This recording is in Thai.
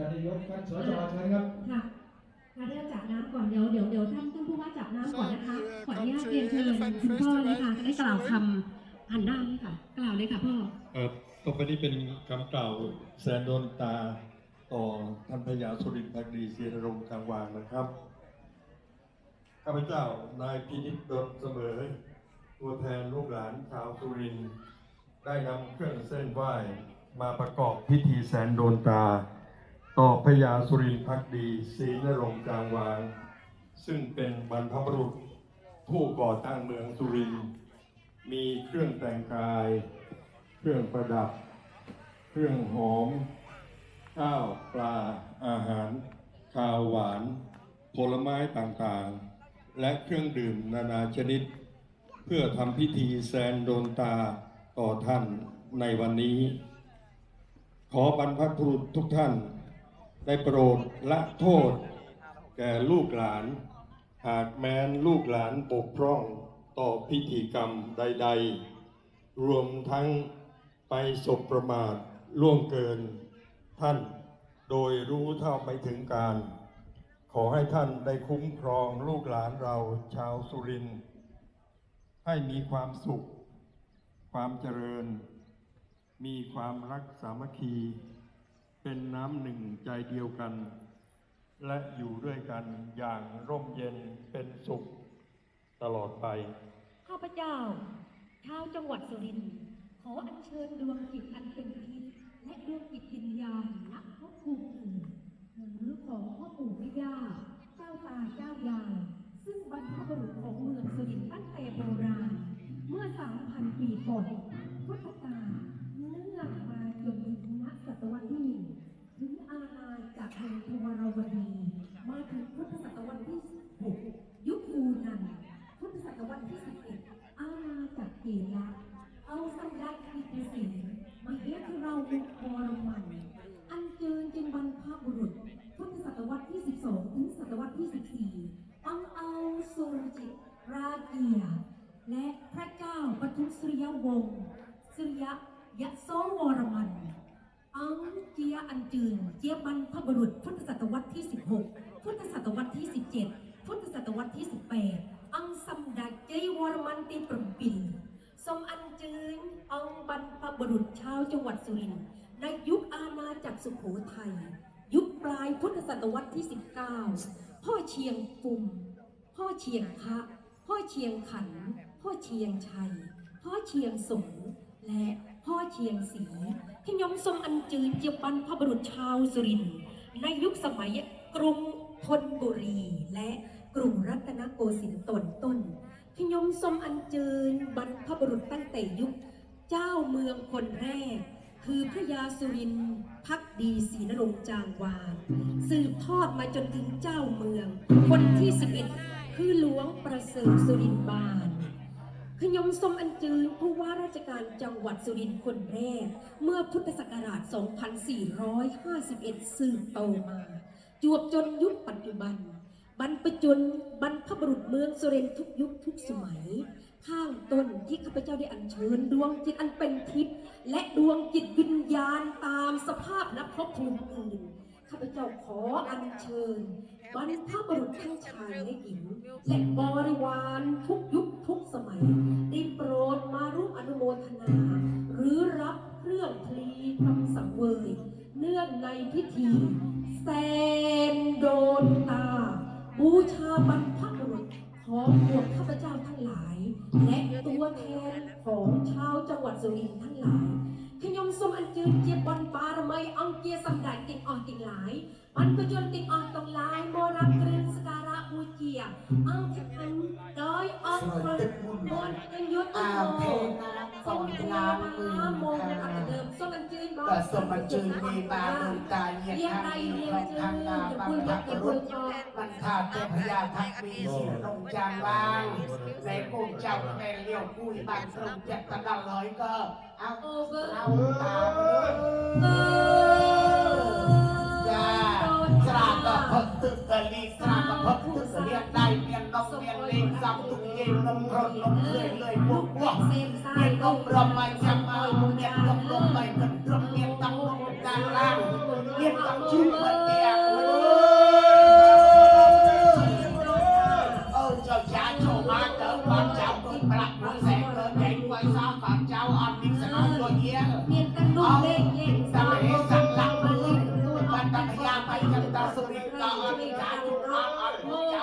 ท่านนายกท่านสจเชิญครับค่ะค่ะเริ่มจากน้ำก่อนเดี๋ยวเดี๋ยวเดี๋ยวท่านท่านผู้ว่าจับน้ำก่อนนะคะขออนุญาตเรียนเชิญคุณพ่อเลยค่ะได้กล่าวคำหันหน้าเลยค่ะ กล่าวเลยค่ะพ่อเอ่อต่อไปนี้เป็นคำกล่าวแสนโดนตาต่อท่านพญาสุรินทร์พักดีเสียนรงค์กลางวางนะครับข้าพเจ้านายพินิจดลเสมอ ตัวแทนลูกหลานชาวสุรินทร์ได้นำเครื่องเส้นไหว้มาประกอบพิธีแสนโดนตา ต่อพญาสุรินทร์พักดีศรีนรงค์กลางวาง ซึ่งเป็นบรรพบุรุษผู้ก่อตั้งเมืองสุรินทร์มีเครื่องแต่งกาย เครื่องประดับ เครื่องหอม ข้าวปลา อาหาร ข้าวหวาน ผลไม้ต่างๆ และเครื่องดื่มนานาชนิด เพื่อทำพิธีแซนโดนตาต่อท่านในวันนี้ ขอบรรพบุรุษทุกท่าน ได้โปรดละโทษ แก่ลูกหลาน หากแม้นลูกหลานบกพร่องต่อพิธีกรรมใด ๆ รวมทั้งไปสบประมาทล่วงเกินท่าน โดยรู้เท่าไม่ถึงการ ขอให้ท่านได้คุ้มครองลูกหลานเราชาวสุรินทร์ให้มีความสุข ความเจริญ มีความรักสามัคคี เป็นน้ำหนึ่งใจเดียวกัน และอยู่ด้วยกันอย่างร่มเย็นเป็นสุขตลอดไป ข้าพเจ้าชาวจังหวัดสุรินทร์ขออัญเชิญดวงจิตอันเป็นทิพย์และดวงจิตวิญญาณณภพภูมิอื่นหรือของพ่อปู่แม่ย่าเจ้าตาเจ้ายายซึ่งบรรพบุรุษของเมืองสุรินทร์ตั้งแต่โบราณ เมื่อ 3,000 ปีก่อนพุทธกาลเนื่องมาจนถึงณศตวรรษที่หนึ่งถึงอาณาจักรแห่งทวารวดี มาถึงพุทธศตวรรษที่ 6 ยุคยูนัน พุทธศตวรรษที่ 11 อาณาจักรเกละเอาสัญลักษณ์อิทธิสินมาเรียก เราเป็นวรมันอันเจิญจึงบรรพบุรุษ พุทธศตวรรษที่ 12 ถึงศตวรรษที่ 14 อังเอาสุรจิตราเกีย และพระเจ้าปทุมสุริยวงศ์สุริยะยะโสวรมันอังเจียอันจืนเจียบันพบุรุษ พุทธศตวรรษที่ 16 พุทธศตวรรษที่ 17 พุทธศตวรรษที่ 18 อังสัมดาเจยวรมันติปรมปิน ทรงอันจืนอังบรรพบุรุษชาวจังหวัดสุรินทร์ในยุคอาณาจักรสุโขทัย ยุคปลายพุทธศตวรรษที่ 19 พ่อเชียงฟุมพ่อเชียงพระ พ่อเชียงขัน พ่อเชียงชัย พ่อเชียงสงและพ่อเชียงศรีที่ยมทรงอันจืนเจียบันพบุรุษชาวสุรินทร์ในยุคสมัยกรุงธนบุรีและกรุงรัตนโกสินทร์ตนต้น ยมทรงอันจืนบรรพบุรุษตั้งแต่ยุคเจ้าเมืองคนแรก คือพระยาสุรินทร์พักดีศรีนรงจางวางสืบทอดมาจนถึงเจ้าเมือง คนที่11คือหลวงประเสริฐสุรินทร์บานขยมสมอันจืนผู้ว่าราชการจังหวัดสุรินทร์คนแรก เมื่อพุทธศักราช 2451 สืบโตมา จวบจนยุคปัจจุบัน บรรพจนบรรพบุรุษเมืองสุรินทุกยุคทุกสมัย ข้างต้นที่ข้าพเจ้าได้อัญเชิญดวงจิตอันเป็นทิพย์และดวงจิตวิญญาณตามสภาพนับภพภูมิอื่นข้าพเจ้าขออัญเชิญบรรพบุรุษทั้งชายและหญิงและบริวารทุกยุคทุกสมัยได้โปรดมาร่วมอนุโมทนา หรือรับเครื่องพลีทำสังเวย เนื่องในพิธี พวกข้าพเจ้าทั้งหลาย และตัวแทนของชาวจังหวัดสุรินทร์ทั้งหลายขยมสมอันจืนเจียบบอลปารมัยอังเกียสัมดันติงออกติงหลายมันก็จนติงออกตรงลายโมรักเกรนสการะบูเจียอังทิพันดอยอังเฟิร์นอนยังยุทธอาโมเพนะสอนงามมือโมงอันเดิมสมอันจืนบอก็สมจืนมีบาลตาเยียเรียกทาใดงเรียขกองจืทางนนาจะบัพูงดคัยับกษ์รุพูษดก็มันขาดเทพยาทักมีสีลงจานล่างในกูเจ้าแม่เลี้ยวคุยบาง ក៏សូមអញ្ជើញមេបាលោកតាញាតិខាងក្នុងខាងណាបានថាគោរពបានថាទេព្យាថាពីក្នុងចាងឡាងតែកូនចៅតែលាវគួយបានត្រង់ចិត្តទៅដល់ហើយក៏អោអោតាចាស្រាក៏ផឹកទឹកកលីស្រាក៏ផឹកទឹកស្លៀកដៃមានដុំមានលេងសំទុកគេនំរត់នំលឿយលឿយពោះពោះមាននំរំមកចាំមកអ្នកនំ ดนปลักโดแสงเดนแผงไว้ซาฝากเจ้าอ่อนนิ่งสนองตัวเยี่ยเปาตั้ดูเลขเสมัยสังหลังมือบรตรพยาไปจันตสุริกาอ่อนจานุราอ่อนเจ้า